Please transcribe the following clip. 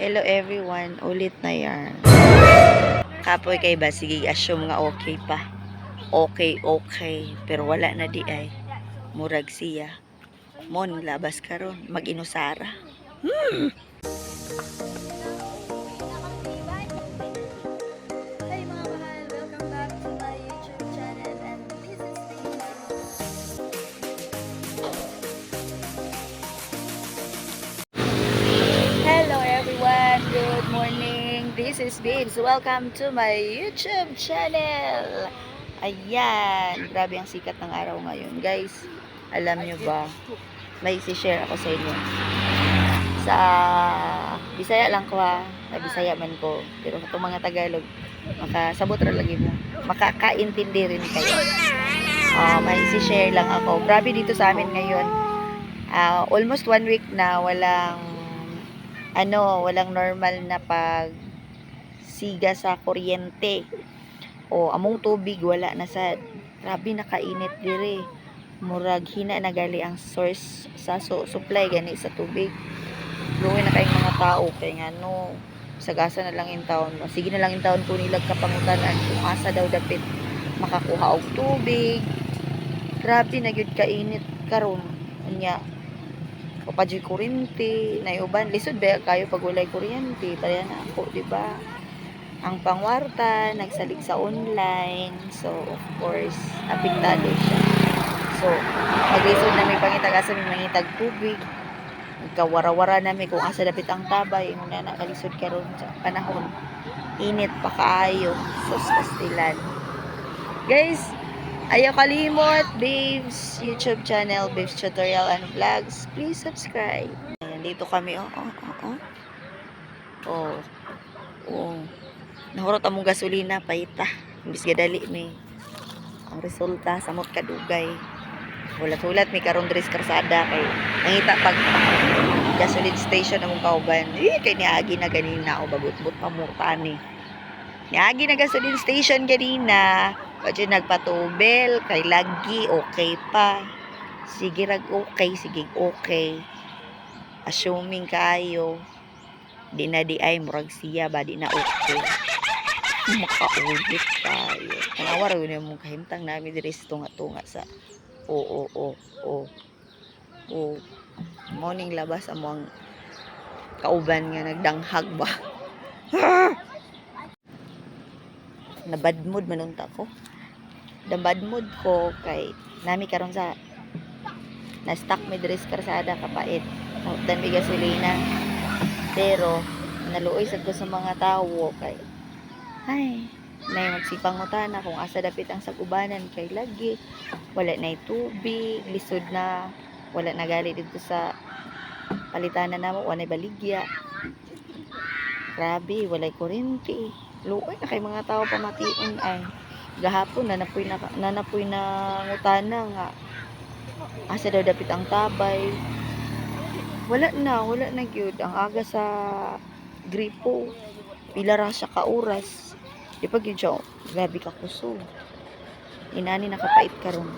Hello everyone, ulit na yan. Kapoy kay ba, sige assume nga okay pa. Okay, okay, pero wala na di ay. Murag siya. Mon, labas karon mag-inusara. Hey is Babes. Welcome to my YouTube channel! Ayan, grabe ang sikat ng araw ngayon. Guys, alam nyo ba, may isi-share ako sa inyo. Sa Bisaya lang ko ha, sa Bisaya man ko. Pero sa mga Tagalog, makasabot ra lagi mo. Makakaintindi rin kayo. Ah, may isi-share lang ako. Grabe dito sa amin ngayon. Ah, almost one week na walang ano, walang normal na pag siga sa kuryente. O among tubig wala na sad grabe nakainit dire. Murag hina na gali ang source sa su- supply gani sa tubig. Luwi na kayong mga tao kay nga no sagasa na lang in town sige na lang in town kung nilag kapangutanan kung asa daw dapit makakuha og tubig. Grabe na gyud kainit karon. Nya kapadyoy kuryente na uban lisod ba kayo pag walay kuryente? Pareha na ako di ba ang pangwarta, nagsalig sa online. So, of course, apektado siya. So, maglisod na may pangitag asa may mangitag tubig. Nagkawara-wara na may kung asa dapit ang tabay. Yung na nakalisod karon sa panahon. Init pa kaayo. Sus, pastilan. Guys, ayaw kalimot, Babes YouTube channel, Babes Tutorial and Vlogs. Please subscribe. Ayan, dito kami. Oh, oh, oh, oh. Oh. Oh. Nahurot among gasolina paita. Imbis gadali mi. Ang resulta samot kadugay. Hulat-hulat mi karon dres karsada kay nangita pag gasoline station among kauban. Eh kay niagi na ganina o bagut-but pamurtani. Niagi na gasoline station ganina. Pwede nagpatubel kay lagi okay pa. Sige rag okay, sige okay. Assuming kayo di na di ay murag siya ba di na okay makaulit tayo. Kanawar yun yung kahimtang namin diri sa tunga-tunga sa oo oo oo. Oo. Morning labas among kauban nga nagdanghag ba? Na bad mood manunta ko. Na bad mood ko kay nami karon sa na stuck mi diri sa karsada kapait. Dan mi gasolina. Pero naluoy sad ko sa mga tawo kay ay na magsipang mutana kung asa dapit ang sagubanan kay lagi. Wala na tubig lisod na wala na gali dito sa palitanan namo wala baligya. Grabe walay kuryente luoy na kay mga tao pamation ay. Gahapon nanapoy na nanapoy na ngutana nga. Asa daw dapit ang tabay. Wala na, wala na gyud. Ang aga sa gripo. Pila ra siya ka oras. Di pa gyud siya, grabe ka kusog. Inani nakapait karon.